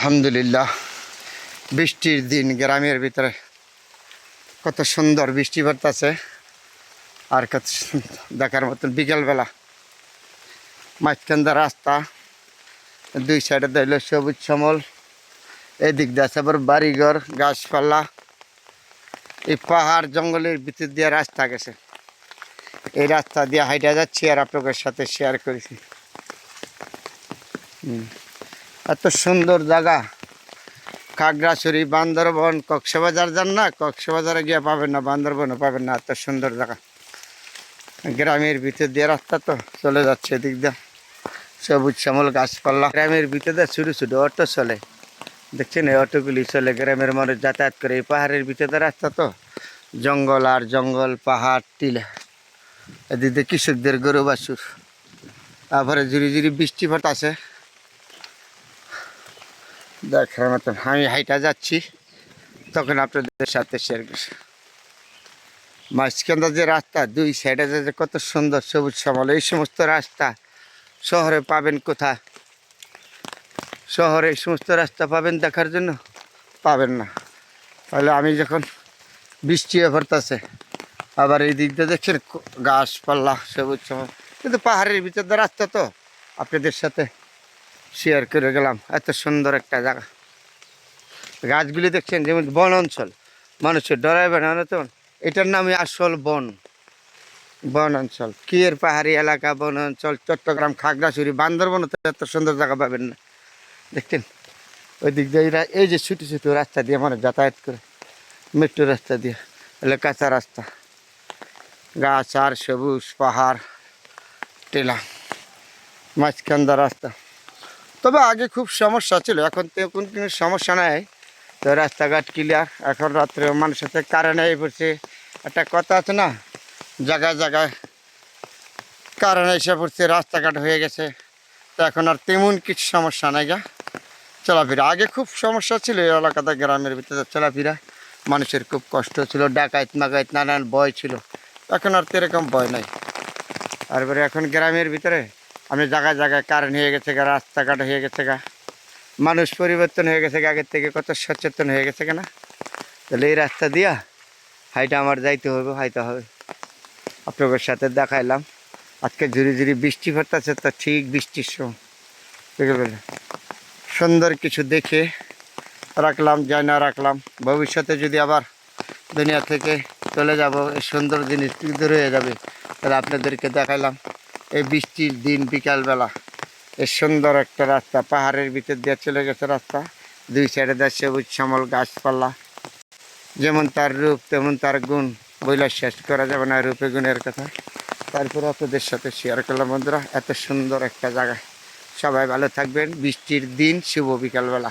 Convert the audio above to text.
আলহামদুলিল্লাহ, বৃষ্টির দিন গ্রামের ভিতরে কত সুন্দর বৃষ্টি পড়তেছে। আর কত দেখার মতন বিকেলবেলা মাঝখানটা রাস্তা, দুই সাইডে দিল সবুজ সমল, এদিক দিয়ে আছে আবার বাড়িঘর, গাছপালা, এই পাহাড় জঙ্গলের ভিতর দিয়ে রাস্তা গেছে। এই রাস্তা দিয়ে হাইটা যাচ্ছি আর আপনাদের সাথে শেয়ার করেছি। হুম। এত সুন্দর জায়গা। খাগড়াছড়ি, বান্দরবন, কক্সবাজার যান না, কক্সবাজারে গিয়ে পাবেন না, বান্দরবনও পাবেন না, এত সুন্দর জায়গা। গ্রামের ভিতর দিয়ে রাস্তা তো চলে যাচ্ছে এদিক দিয়ে। সবুজ শ্যামল গাছপালা। গ্রামের ভিতরে ছোটো ছোটো অটো চলে। দেখছেন এই অটোগুলি চলে গ্রামের মানুষ যাতায়াত করে। এই পাহাড়ের ভিতরে রাস্তা তো জঙ্গল আর জঙ্গল, পাহাড়, টিলা। এদিকে কৃষকদের গরু বাসুর তারপরে ঝুড়ি ঝুড়ি বৃষ্টিপাত আছে। দেখার মতন আমি হাইটা যাচ্ছি, তখন আপনাদের সাথে শেয়ার করছি। মাঝখানটা যে রাস্তা, দুই সাইডে যে কত সুন্দর সবুজ শ্যামল, এই সমস্ত রাস্তা শহরে পাবেন কোথা শহরে এই সমস্ত রাস্তা পাবেন দেখার জন্য? পাবেন না। তাহলে আমি যখন বৃষ্টি পড়তেছে, আবার এই দিকটা দেখছেন ক- গাছপালা, সবুজ শ্যামল, কিন্তু পাহাড়ের ভিতর রাস্তা তো। আপনাদের সাথে শেয়ার করে গেলাম। এত সুন্দর একটা জায়গা। গাছগুলি দেখছেন, যেমন বন অঞ্চল। মানুষের ডরাইবে না তো? এটার নামই আসল বন। বন অঞ্চল। কিয়ের পাহাড়ি এলাকা, বন অঞ্চল? চট্টগ্রাম, খাগড়াছড়ি বান্দরবন তো এত সুন্দর জায়গা পাবেন না। দেখছেন? ওই দিক দিয়ে এরা এই যে ছোটো ছোটো রাস্তা দিয়ে মানুষ যাতায়াত করে। মেট্রো রাস্তা দিয়ে। এলে কাঁচা রাস্তা। গাছ আর সবুজ, পাহাড়, টেলা। মাঝখানদা রাস্তা। তবে আগে খুব সমস্যা ছিল। এখন তো এখন কোনো সমস্যা নাই। তো রাস্তাঘাট ক্লিয়ার এখন রাত্রে মানুষের সাথে কারেন্ট হয়ে পড়ছে। একটা কথা আছে না, জায়গায় জায়গায় কারেন্ট এসে পড়ছে, রাস্তাঘাট হয়ে গেছে। তো এখন আর তেমন কিছু সমস্যা নাই গা। চলাফেরা। আগে খুব সমস্যা ছিল এই এলাকাতে গ্রামের ভিতরে চলাফেরা। মানুষের খুব কষ্ট ছিল ডাকাইত মাকাইত নানান ভয় ছিল। এখন আর তো এরকম ভয় নাই। এবারে এখন গ্রামের ভিতরে আমি জায়গায় জায়গায় কারেন্ট হয়ে গেছে গা, রাস্তাঘাট হয়ে গেছে গা, মানুষ পরিবর্তন হয়ে গেছে আগের থেকে কত সচেতন হয়ে গেছে কেনা তাহলে এই রাস্তা দিয়া হাইটা আমার যাইতে হবে হাইতে হবে। আপনাদের সাথে দেখাইলাম। আজকে ঝুড়ি ঝুড়ি বৃষ্টি পড়তেছে, তো ঠিক বৃষ্টির সময়? সুন্দর কিছু দেখে রাখলাম যাই না রাখলাম। ভবিষ্যতে যদি আবার দুনিয়া থেকে চলে যাব, এই সুন্দর জিনিস কিন্তু হয়ে যাবে, তাহলে আপনাদেরকে দেখাইলাম। এই বৃষ্টির দিন বিকালবেলা। এই সুন্দর একটা রাস্তা, পাহাড়ের ভিতর দিয়ে চলে গেছে রাস্তা। দুই সাইডে দেয় সবুজ শ্যামল গাছপালা। যেমন তার রূপ, তেমন তার গুণ। বইলা শেষ করা যাবে না রূপে গুণের কথা। তারপরে আপনাদের সাথে শেয়ার করলাম, বন্ধুরা। এত সুন্দর একটা জায়গা। সবাই ভালো থাকবেন। বৃষ্টির দিন, শুভ বিকালবেলা।